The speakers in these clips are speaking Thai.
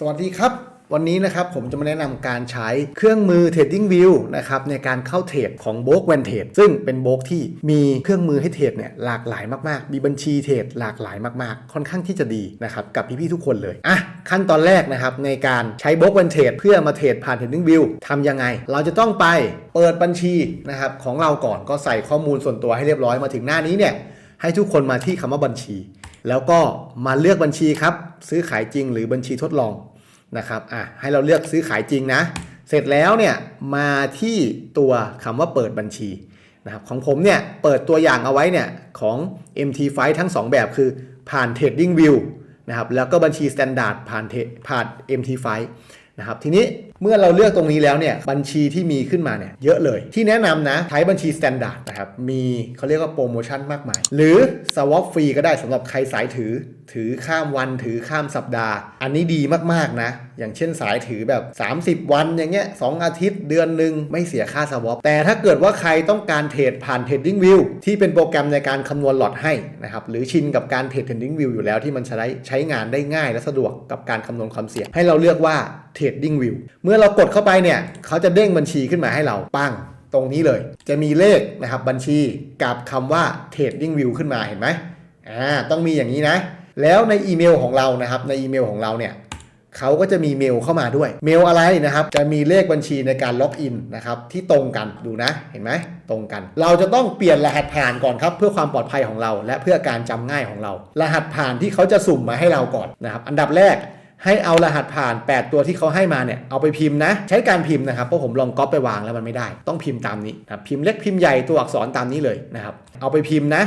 สวัสดีครับ วันนี้นะครับผมจะมาแนะนำการใช้เครื่องมือ Trading View นะครับในการเข้าเทรดของโบกแวนเทรดซึ่งเป็นโบกที่มีเครื่องมือให้เทรดเนี่ยหลากหลายมากๆ มีบัญชีเทรดหลากหลายมากๆ ค่อนข้างที่จะดีนะครับกับพี่ๆทุกคนเลยอะขั้นตอนแรกนะครับในการใช้โบกแวนเทรดเพื่อมาเทรดผ่าน Trading View ทำยังไง เราจะต้องไปเปิดบัญชีนะครับของเราก่อนก็ใส่ข้อมูลส่วนตัวให้เรียบร้อยมาถึงหน้านี้เนี่ยให้ทุกคนมาที่คำว่าบัญชี แล้วก็มาเลือกบัญชีครับ ซื้อขายจริงหรือบัญชีทดลองนะครับอะให้เราเลือกซื้อขายจริงนะ เสร็จแล้วเนี่ยมาที่ตัวคำว่าเปิดบัญชีนะครับของผมเนี่ยเปิดตัวอย่างเอาไว้เนี่ยของ MT f i ทั้ง 2 แบบคือผ่าน Trading View นะครับแล้วก็บัญชี Standard ผ่านผ่าน MT f i นะครับทีนี้ เมื่อเราเลือกตรงนี้แล้วเนี่ยบัญชีที่มีขึ้นมาเนี่ยเยอะเลย ที่แนะนำนะใช้บัญชี Standard นะครับมีเขาเรียกว่าโปรโมชั่นมากมาย หรือ Swap ฟรีก็ได้สำหรับใครสายถือ ถือข้ามวันถือข้ามสัปดาห์ อันนี้ดีมากๆนะ อย่างเช่นสายถือแบบ 30 วันอย่างเงี้ยสอาทิตย์เดือนหนึ่งไม่เสียค่าสวอปแต่ถ้าเกิดว่าใครต้องการเทรดผ่าน Trading View ที่เป็นโปรแกรมในการคำนวณหลอดให้นะครับหรือชินกับการเทรด Trading View อยู่แล้วที่มันใช้ใช้งานได้ง่ายและสะดวกกับการคำนวณความเสี่ยงให้เราเลือกว่า Trading View เมื่อเรากดเข้าไปเนี่ยเขาจะเด้งบัญชีขึ้นมาให้เราปั้งตรงนี้เลย จะมีเลขนะครับบัญชีกับคำว่า Trading View ขึ้นมาเห็นไหมอ่าต้องมีอย่างนี้นะ แล้วในอีเมลของเรานะครับในอีเมลของเราเนี่ยเขาก็จะมีเมลเข้ามาด้วย เมลอะไรนะครับ จะมีเลขบัญชีในการล็อกอินนะครับที่ตรงกันดูนะ เห็นไหมตรงกัน เราจะต้องเปลี่ยนรหัสผ่านก่อนครับ เพื่อความปลอดภัยของเรา และเพื่อการจำง่ายของเรา รหัสผ่านที่เขาจะสุ่มมาให้เราก่อนนะครับ อันดับแรก ให้เอารหัสผ่าน 8 ตัวที่เขาให้มาเนี่ยเอาไปพิมพ์นะ ใช้การพิมพ์นะครับเพราะผมลองก๊อปไปวางแล้วมันไม่ได้ ต้องพิมพ์ตามนี้นะพิมพ์เล็กพิมพ์ใหญ่ตัวอักษรตามนี้เลยนะครับ เอาไปพิมพ์นะ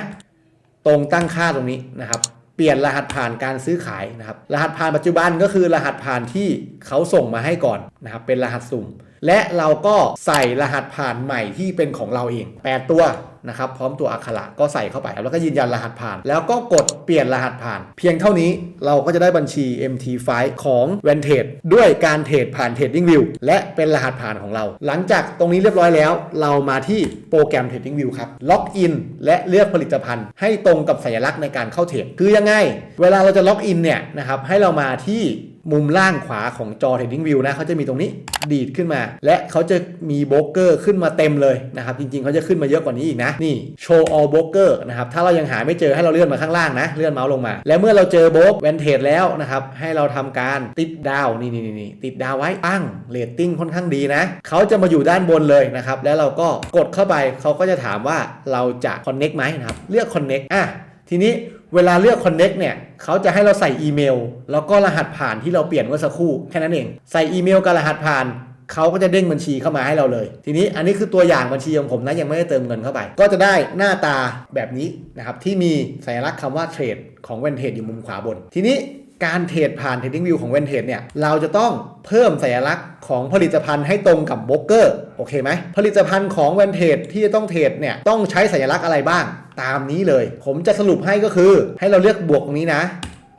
ตรงตั้งค่าตรงนี้นะครับเปลี่ยนรหัสผ่านการซื้อขายนะครับ รหัสผ่านปัจจุบันก็คือรหัสผ่านที่เขาส่งมาให้ก่อนนะครับ เป็นรหัสสุ่ม และเราก็ใส่รหัสผ่านใหม่ที่เป็นของเราเอง 8 ตัวนะครับพร้อมตัวอักขระก็ใส่เข้าไปแล้วก็ยืนยันรหัสผ่าน แล้วก็กดเปลี่ยนรหัสผ่าน เพียงเท่านี้เราก็จะได้บัญชี MT5 ของ v a n t a g e ด้วยการเทรดผ่าน Trading View และเป็นรหัสผ่านของเรา หลังจากตรงนี้เรียบร้อยแล้ว เรามาที่โปรแกรม Trading View ครับล็อกอินและเลือกผลิตภัณฑ์ ให้ตรงกับสัญลักษณ์ในการเข้าเทรดคือยังไง เวลาเราจะล็อกอินเนี่ยนะครับให้เรามาที่มุมล่างขวาของจอ Trading View นะเขาจะมีตรงนี้ดีดขึ้นมา และเขาจะมีโบรกเกอร์ขึ้นมาเต็มเลยนะครับจริงๆเขาจะขึ้นมาเยอะกว่านี้อีกนะนี่ Show All Broker นะครับถ้าเรายังหาไม่เจอให้เราเลื่อนมาข้างล่างนะ เลื่อนเมาส์ลงมา และเมื่อเราเจอโบกแวนเทจแล้วนะครับให้เราทำการติดดาวนี่นี่นี่ติดดาวไว้ปั้งเรตติ้งค่อนข้างดีนะเขาจะมาอยู่ด้านบนเลยนะครับแล้วเราก็กดเข้าไปเขาก็จะถามว่าเราจะ connect ไหมนะครับเลือก connect อะทีนี้เวลาเลือก Connect เนี่ยเขาจะให้เราใส่อีเมล แล้วก็รหัสผ่านที่เราเปลี่ยนเมื่อสักครู่ แค่นั้นเอง ใส่อีเมลกับรหัสผ่าน เขาก็จะเด้งบัญชีเข้ามาให้เราเลย ทีนี้อันนี้คือตัวอย่างบัญชีของผมนะยังไม่ได้เติมเงินเข้าไป ก็จะได้หน้าตาแบบนี้นะครับที่มีสัญลักษณ์คำว่าเทรดของเวนเทจอยู่มุมขวาบน ทีนี้การเทรดผ่าน Trading View ของเวนเทจเนี่ยเราจะต้องเพิ่มสัญลักษณ์ของผลิตภัณฑ์ให้ตรงกับโบรกเกอร์โอเคไหมผลิตภัณฑ์ของเวนเทจที่จะต้องเทรดเนี่ยต้องใช้สัญลักษณ์อะไรบ้าง ตามนี้เลย ผมจะสรุปให้ก็คือ ให้เราเลือกบวกตรงนี้นะ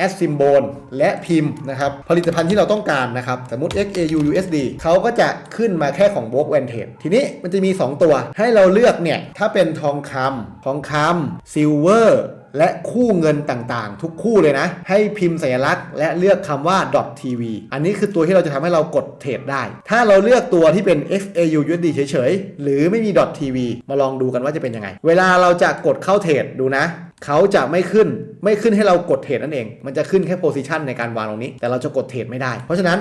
แอดซิมโบลและพิมพ์นะครับผลิตภัณฑ์ที่เราต้องการนะครับ สมมติ XAU USD เขาก็จะขึ้นมาแค่ของ b o k v a n t a g e ทีนี้มันจะมี 2 ตัว ให้เราเลือกเนี่ย ถ้าเป็นทองคำทองคำซิลเวอร์และคู่เงินต่างๆ ทุกคู่เลยนะ ให้พิมพ์สัญลักษณ์ และเลือกคำว่า .tv อันนี้คือตัวที่เราจะทำให้เรากดเทรดได้ ถ้าเราเลือกตัวที่เป็น XAU USD เฉยๆ หรือไม่มี .tv มาลองดูกันว่าจะเป็นยังไง เวลาเราจะกดเข้าเทรดดูนะ เขาจะไม่ขึ้นไม่ขึ้นให้เรากดเทรดนั่นเอง มันจะขึ้นแค่โพซิชันในการวางตรงนี้ แต่เราจะกดเทรดไม่ได้ เพราะฉะนั้น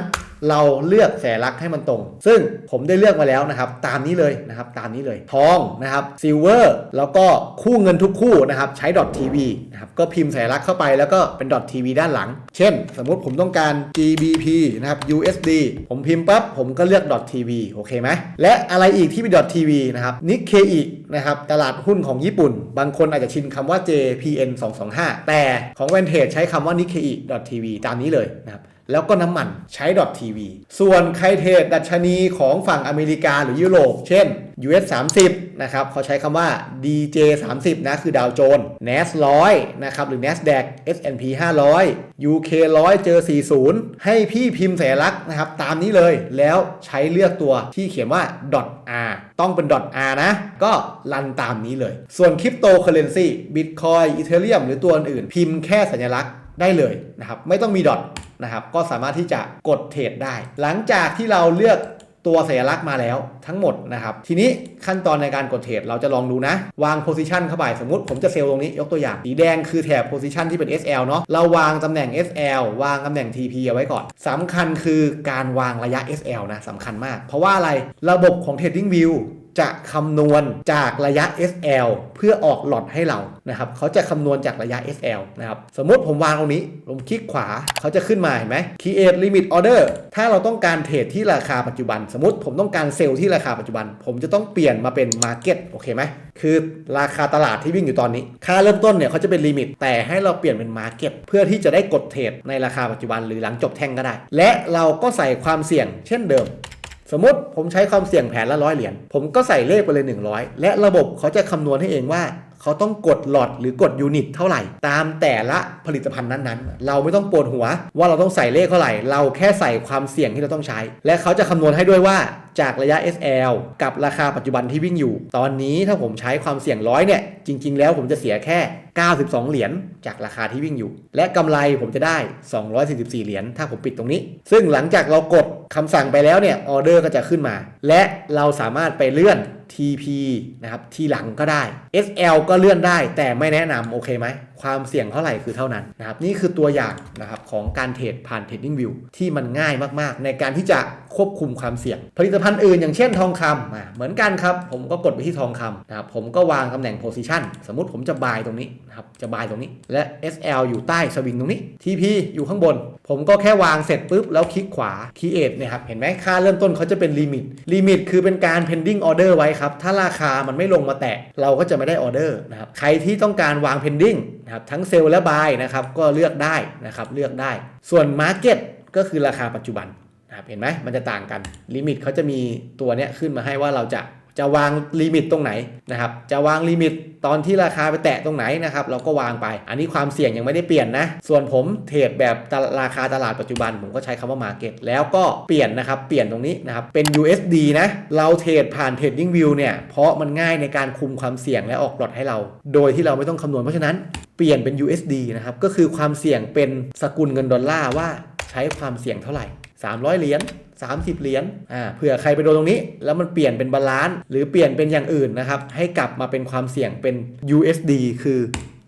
เราเลือกแสลักให้มันตรง ซึ่งผมได้เลือกมาแล้วนะครับตามนี้เลยนะครับตามนี้เลย ทองนะครับซิลเวอร์แล้วก็คู่เงินทุกคู่นะครับใช้ .tv นะครับก็พิมพ์แสลักเข้าไปแล้วก็เป็น .tv ด้านหลัง เช่น สมมุติผมต้องการ GBP นะครับ USD ผมพิมพ์ปั๊บผมก็เลือก .tv โอเคไหมและอะไรอีกที่เป็น .tv นะครับ Nikkei นะครับตลาดหุ้นของญี่ปุ่น บางคนอาจจะชินคำว่า JPN 225แต่ของ v a n t a g e ใช้คำว่า Nikkei .tv ตามนี้เลยนะครับ แล้วก็น้ำมันใช้ .tv ส่วนใครเทรดดัชนีของฝั่งอเมริกาหรือยุโรป เช่น US 30นะครับเขาใช้คำว่า DJ 30นะคือดาวโจนส์ NAS 100นะครับหรือ NASDAQ S&P 500 UK 100 เจอ 40 ให้พี่พิมพ์สัญลักษณ์นะครับตามนี้เลยแล้วใช้เลือกตัวที่เขียนว่า .r ต้องเป็น .r นะ ก็รันตามนี้เลย ส่วนคริปโตเคอเรนซี Bitcoin Ethereum หรือตัวอื่น พิมพ์แค่สัญลักษณ์ได้เลยนะครับไม่ต้องมีดอท นะครับ ก็สามารถที่จะกดเทรดได้ หลังจากที่เราเลือกตัวสัญลักษณ์มาแล้วทั้งหมดนะครับ ทีนี้ขั้นตอนในการกดเทรดเราจะลองดูนะ วาง position เข้าไป สมมติผมจะเซลล์ตรงนี้ยกตัวอย่าง สีแดงคือแถบ position ที่เป็น SL เนาะเราวางตำแหน่ง SL วางตำแหน่ง TP เอาไว้ก่อนสำคัญคือการวางระยะ SL นะสำคัญมาก เพราะว่าอะไรระบบของ Trading View จะคำนวณจากระยะ SL เพื่อออกหลอดให้เรานะครับเขาจะคำนวณจากระยะ SL นะครับสมมติผมวางตรงนี้ผมคลิกขวาเขาจะขึ้นมาเห็นไหม Create Limit Order ถ้าเราต้องการเทรดที่ราคาปัจจุบัน สมมติผมต้องการเซลล์ที่ราคาปัจจุบัน ผมจะต้องเปลี่ยนมาเป็น Market โอเคไหมคือราคาตลาดที่วิ่งอยู่ตอนนี้ ค่าเริ่มต้นเนี่ยเขาจะเป็นลิมิต แต่ให้เราเปลี่ยนเป็น Market เพื่อที่จะได้กดเทรดในราคาปัจจุบันหรือหลังจบแท่งก็ได้ และเราก็ใส่ความเสี่ยงเช่นเดิม สมมติผมใช้ความเสี่ยงแผนละร้อยเหรียญผมก็ใส่เลขไปเลย 100 และระบบเขาจะคำนวณให้เองว่าเขาต้องกดหลอดหรือกดยูนิตเท่าไหร่ ตามแต่ละผลิตภัณฑ์นั้นๆ เราไม่ต้องปวดหัว ว่าเราต้องใส่เลขเท่าไหร่ เราแค่ใส่ความเสี่ยงที่เราต้องใช้ และเขาจะคำนวณให้ด้วยว่าจากระยะ SL กับราคาปัจจุบันที่วิ่งอยู่ ตอนนี้ถ้าผมใช้ความเสี่ยงร้อยเนี่ยจริง ๆ แล้วผมจะเสียแค่ 92 เหรียญจากราคาที่วิ่งอยู่ และกำไรผมจะได้ 244 เหรียญถ้าผมปิดตรงนี้ ซึ่งหลังจากเรากดคำสั่งไปแล้วเนี่ยออเดอร์ก็จะขึ้นมา และเราสามารถไปเลื่อน TP นะครับทีหลังก็ได้ SL ก็เลื่อนได้แต่ไม่แนะนำโอเคไหม ความเสี่ยงเท่าไหร่คือเท่านั้นนะครับนี่คือตัวอย่างนะครับของการเทรดผ่าน Trading View ที่มันง่ายมากๆ ในการที่จะควบคุมความเสี่ยง ผลิตภัณฑ์อื่นอย่างเช่นทองคำอะเหมือนกันครับ ผมก็กดไปที่ทองคำนะครับผมก็วางตำแหน่ง position สมมุติผมจะบายตรงนี้นะครับจะบายตรงนี้ และ SL อยู่ใต้สวิงตรงนี้ TP อยู่ข้างบน ผมก็แค่วางเสร็จปุ๊บ แล้วคลิกขวา Create เนี่ยครับ เห็นไหมค่าเริ่มต้นเขาจะเป็นลิมิตลิมิตคือเป็นการ pending order ไว้ครับ ถ้าราคามันไม่ลงมาแตะ เราก็จะไม่ได้ออเดอร์นะครับ ใครที่ต้องการวาง pending นะครับทั้งเซลล์และบายนะครับก็เลือกได้นะครับเลือกได้ ส่วน market ก็คือราคาปัจจุบันนะครับเห็นไหมมันจะต่างกันลิมิตเขาจะมีตัวเนี้ยขึ้นมาให้ว่าเราจะ จะวางลิมิตตรงไหนนะครับจะวางลิมิตตอนที่ราคาไปแตะตรงไหนนะครับเราก็วางไป อันนี้ความเสี่ยงยังไม่ได้เปลี่ยนนะ ส่วนผมเทรดแบบราคาตลาดปัจจุบัน ผมก็ใช้คำว่า Market แล้วก็เปลี่ยนนะครับเปลี่ยนตรงนี้นะครับเป็น USD นะเราเทรดผ่าน Trading View เนี่ยเพราะมันง่ายในการคุมความเสี่ยงและออกหลอดให้เรา โดยที่เราไม่ต้องคำนวณเพราะฉะนั้นเปลี่ยนเป็น USD นะครับก็คือความเสี่ยงเป็นสกุลเงินดอลลาร์ว่าใช้ความเสี่ยงเท่าไหร่ 300 เหรียญ 30 เหรียญอ่าเผื่อใครไปโดนตรงนี้ แล้วมันเปลี่ยนเป็นบาลานซ์หรือเปลี่ยนเป็นอย่างอื่นนะครับให้กลับมาเป็นความเสี่ยงเป็น USD คือ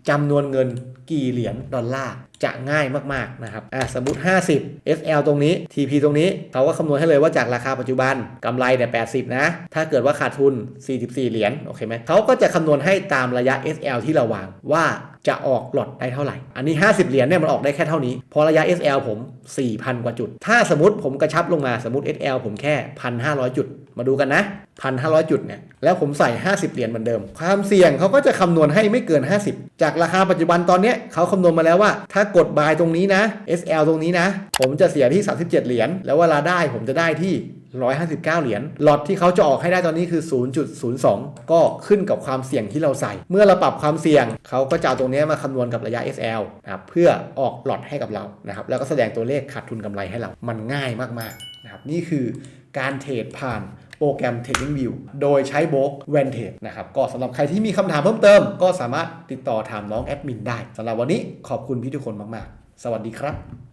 จำนวนเงินกี่เหรียญดอลลาร์ จะง่ายมากๆนะครับอ่าสมมติ 50 SL ตรงนี้ TP ตรงนี้เขาก็คำนวณให้เลยว่าจากราคาปัจจุบันกำไรเนี่ย80 นะ ถ้าเกิดว่าขาดทุน 44 เหรียญโอเคไหมเขาก็จะคำนวณให้ตามระยะ SL ที่เราวางว่าจะออกหลอดได้เท่าไหร่ อันนี้ 50 เหรียญเนี่ยมันออกได้แค่เท่านี้พราะระยะ SL ผม 4,000 กว่าจุด ถ้าสมมติผมกระชับลงมาสมมติ SL ผมแค่ 1,500 จุด มาดูกันนะ 1,500 จุดเนี่ย แล้วผมใส่ 50 เหรียญเหมือนเดิม ความเสี่ยงเขาก็จะคำนวณให้ไม่เกิน 50 จากราคาปัจจุบันตอนเนี้ยเขาคำนวณมาแล้วว่า ถ้ากดบายตรงนี้นะ SL ตรงนี้นะ ผมจะเสียที่ 37 เหรียญแล้วเวลาได้ผมจะได้ที่ 159 เหรียญหลอดที่เขาจะออกให้ได้ตอนนี้คือ 0.02 ก็ขึ้นกับความเสี่ยงที่เราใส่ เมื่อเราปรับความเสี่ยง เขาก็จะเอาตรงนี้มาคำนวณกับระยะ SL นะครับเพื่อออกหลอดให้กับเรานะครับแล้วก็แสดงตัวเลขขาดทุนกำไรให้เรา มันง่ายมากๆนะครับนี่คือการเทรดผ่านโปรแกรม Trading View โดยใช้โบกแวนเทดนะครับ ก็สำหรับใครที่มีคำถามเพิ่มเติม ก็สามารถติดต่อถามน้องแอดมินได้สำหรับวันนี้ขอบคุณพี่ทุกคนมาก ๆ สวัสดีครับ